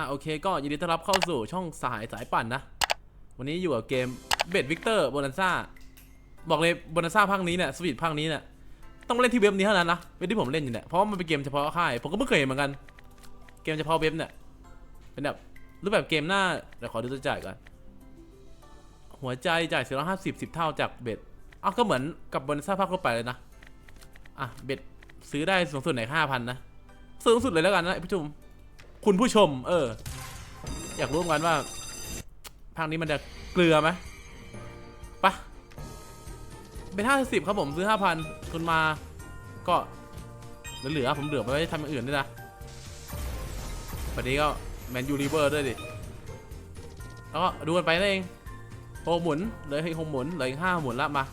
อะโอเคก็ยินดีต้อนรับเข้าสู่ช่องสายสายปั่นนะ วันนี้อยู่กับเกมเบดวิกเตอร์โบนันซ่าบอกเลยโบนันซ่าภาคนี้เนี่ยสวีทภาคนี้เนี่ยต้องเล่นที่เว็บนี้เท่านั้นนะเว็บที่ผมเล่นอยู่เนี่ยเพราะว่ามันเป็นเกมเฉพาะค่ายผมก็ไม่เคยเห็นเหมือนกัน เกมเฉพาะเว็บเนี่ยเป็นแบบรูปแบบเกมหน้าเดี๋ยวขอดูตัวจ่ายก่อนหัวใจจ่าย450 10เท่าจากเบ็ดอ้าวก็เหมือนกับโบนันซ่าภาคทั่วไปเลยนะอะเบ็ดซื้อได้สูงสุดไหน5,000นนะสูงสุดเลยแล้วกันนะผู้ชม คุณผู้ชม เออ อยากรู้เหมือนกันว่าภาคนี้มันจะเกลือไหมปะเป็นห้าสิบครับผมซื้อห้าพันคุณมาก็เหลือๆผมเหลือไปไว้ทำอย่างอื่นด้วยนะวันนี้ก็แมนยูริเวอร์ด้วยดิ แล้วก็ดูกันไปนั่นเองโฮหมุนเหลืออีกหกหมุนเหลืออีกห้าหมุนละมา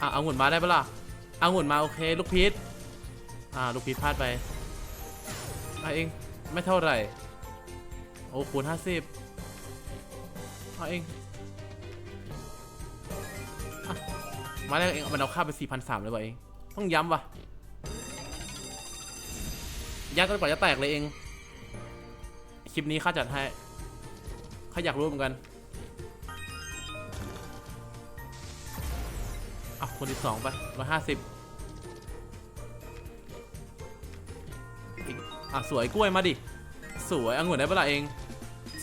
อะเอาหมุนมาได้ปะล่ะเอาหมุนมาโอเค ลูกพีชอ่า ลูกพีชพลาดไป อะเองไม่เท่าไหร่ โอ้คูณห้าสิบเอาเองอะมาแล้วเองมันเอาค่าไปสี่พันสามเลยวะเอง ต้องย้ำวะยัดกันกว่าจะแตกเลยเอง คลิปนี้ข้าจัดให้ข้าอยากรู้เหมือนกันอะคนที่สองไปร้อยห้าสิบ อะสวยกล้วยมาดิ สวยองุ่นได้ปะล่ะเอง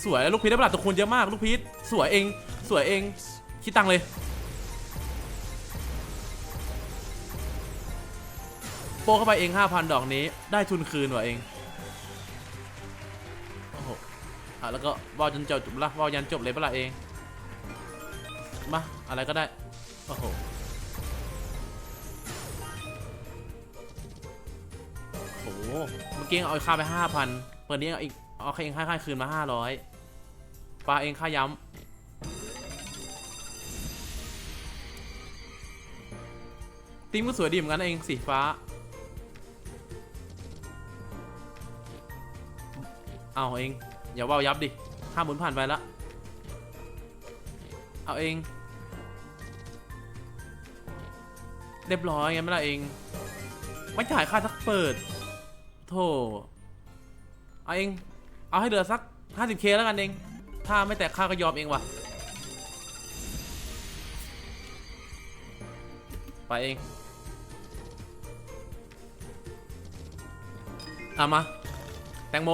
สวยลูกพีชได้ปะล่ะตัวคูณเยอะมากลูกพีชสวยเอง สวยเอง คิดตังเลย โปเข้าไปเอง 5,000 ดอกนี้ ได้ทุนคืนว่ะเอง โอ้โห อะแล้วก็วอลจนจบจบละวอลยันจบเลยปะล่ะเอง มา อะไรก็ได้ โอ้โห เมื่อกี้เอาค่าไป5,000เปิดนี้เอาอีกเอาค่าเองค่าค่าคืนมา500ปลาเองค่าย้ำตีมก็สวยดีเหมือนกันเองสีฟ้า เอาเอง อย่าว่ายับดิห้าหมุนผ่านไปละ เอาเอง เรียบร้อยงั้นไม่ละเอง ไม่จ่ายค่าทักเปิด โธ่เอาเอง เอาให้เหลือสัก 50k แล้วกันเอง ถ้าไม่แตกค่าก็ยอมเองว่ะ ไปเองเอามา แตงโม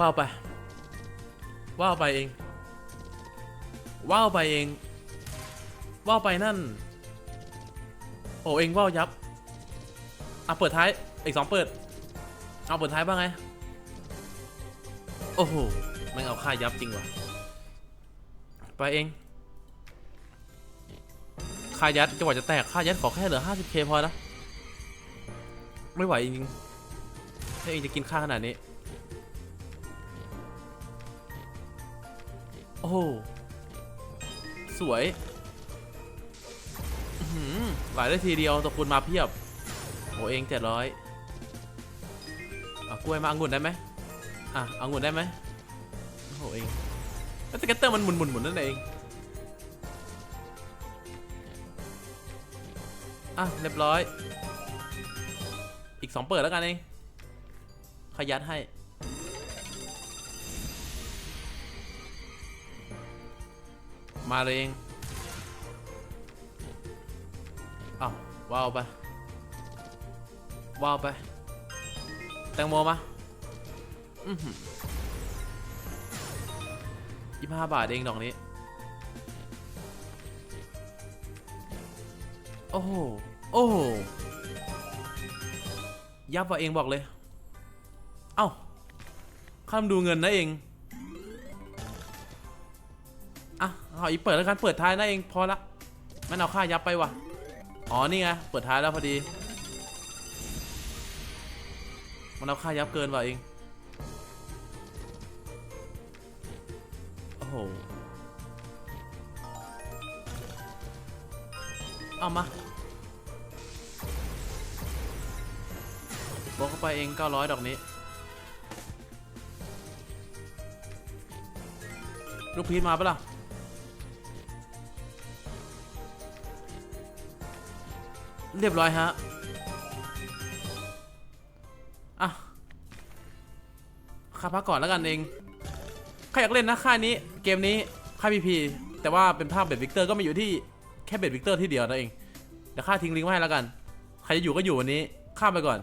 ว้าวไป ว้าวไปเอง ว้าวไปเองว่าวไปนั่น โอ้เองว่าวยับอะเปิดท้ายอีกสองเปิด เอาเปิดท้ายบ้างไง โอ้โหม่งเอาค่ายับจริงว่ะ ไปเองค่ายัดจังหวะจะแตกค่ายัดขอแค่เหลือ 50k พอนะ ไม่ไหวจริงถ้าเองจะกินค่าขนาดนี้ โอ้โหสวย หลายได้ทีเดียวตะคุณมาเพียบโอเองเจ็ดร้อยอะกล้วยมาองุ่นได้ไหมอะองุ่นได้ไหมโอ้โหเองแล้วสเก็ตเตอร์มันหมุนหมุนหมุนนั่นเองอะเรียบร้อย อีกสองเปิดแล้วกันเองขยัดให้มาเลยเอง อ้าวว้าวไปว้าวไป แตงโมมาอือหือยี่ห้าบาทเองดอกนี้ โอ้โห โอ้โห ยับว่ะเองบอกเลย เอ้า ข้ามดูเงินนะเอง อะ เอาอีกเปิดแล้วกัน เปิดท้ายนะเอง พอละมันเอาค่ายับไปว่ะ อ๋อ นี่ไง เปิดท้ายแล้วพอดี มันเอาค่ายับเกินว่ะเอง โอ้โห เอามาบอกเข้าไปเอง 900 ดอกนี้ ลูกพีชมาปะล่ะ เรียบร้อยฮะอะข้าพักก่อนแล้วกันเองใครอยากเล่นนะค่ายนี้เกมนี้ค่ายพีพีแต่ว่าเป็นภาพเบ็ดวิกเตอร์ก็ไม่อยู่ที่แค่เบ็ดวิกเตอร์ที่เดียวนะเองเดี๋ยวข้าทิ้งลิงก์ไว้ให้แล้วกัน ใครจะอยู่ก็อยู่วันนี้ข้าไปก่อน